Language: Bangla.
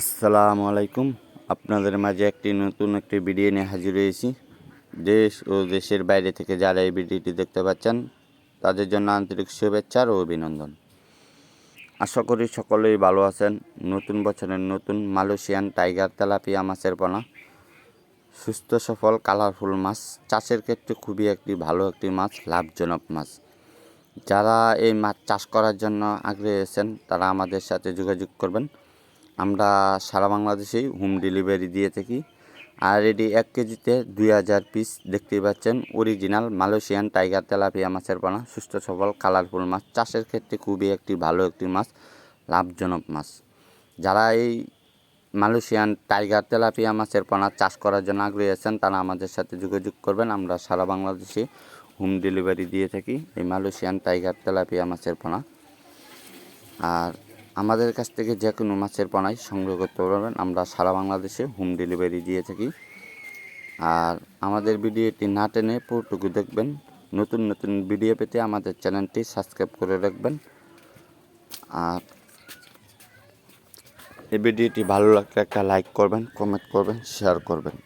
আসসালামু আলাইকুম। আপনাদের মাঝে একটি নতুন একটি ভিডিও নিয়ে হাজির হয়েছি। দেশ ও দেশের বাইরে থেকে যারা এই ভিডিওটি দেখতে পাচ্ছেন, তাদের জন্য আন্তরিক শুভেচ্ছা ও অভিনন্দন। আশা করি সকলেই ভালো আছেন। নতুন বছরের নতুন মালয়েশিয়ান টাইগার তেলাপিয়া মাছের পোনা। সুস্থ, সফল, কালারফুল মাছ। চাষের ক্ষেত্রে খুবই একটি ভালো একটি মাছ, লাভজনক মাছ। যারা এই মাছ চাষ করার জন্য আগ্রহী আছেন, তারা আমাদের সাথে যোগাযোগ করবেন। আমরা সারা বাংলাদেশেই হোম ডেলিভারি দিয়ে থাকি। আর এটি এক কেজিতে দুই হাজার পিস দেখতেই পাচ্ছেন অরিজিনাল মালয়েশিয়ান টাইগার তেলাপিয়া মাছের পোনা। সুস্থ, সবল কালারফুল মাছ। চাষের ক্ষেত্রে খুবই একটি ভালো একটি মাছ, লাভজনক মাছ। যারা এই মালয়েশিয়ান টাইগার তেলাপিয়া মাছের পোনা চাষ করার জন্য আগ্রহী আছেন, তারা আমাদের সাথে যোগাযোগ করবেন। আমরা সারা বাংলাদেশে হোম ডেলিভারি দিয়ে থাকি এই মালয়েশিয়ান টাইগার তেলাপিয়া মাছের পোনা। আর আমাদের কাছ থেকে যে কোনো মাছের পোনাই সংগ্রহ করতে পারবেন। আমরা সারা বাংলাদেশে হোম ডেলিভারি দিয়ে থাকি। আর আমাদের ভিডিওটি না টেনে পুরোটুকু দেখবেন। নতুন নতুন ভিডিও পেতে আমাদের চ্যানেলটি সাবস্ক্রাইব করে রাখবেন। আর এই ভিডিওটি ভালো লাগলে একটা লাইক করবেন কমেন্ট করবেন শেয়ার করবেন।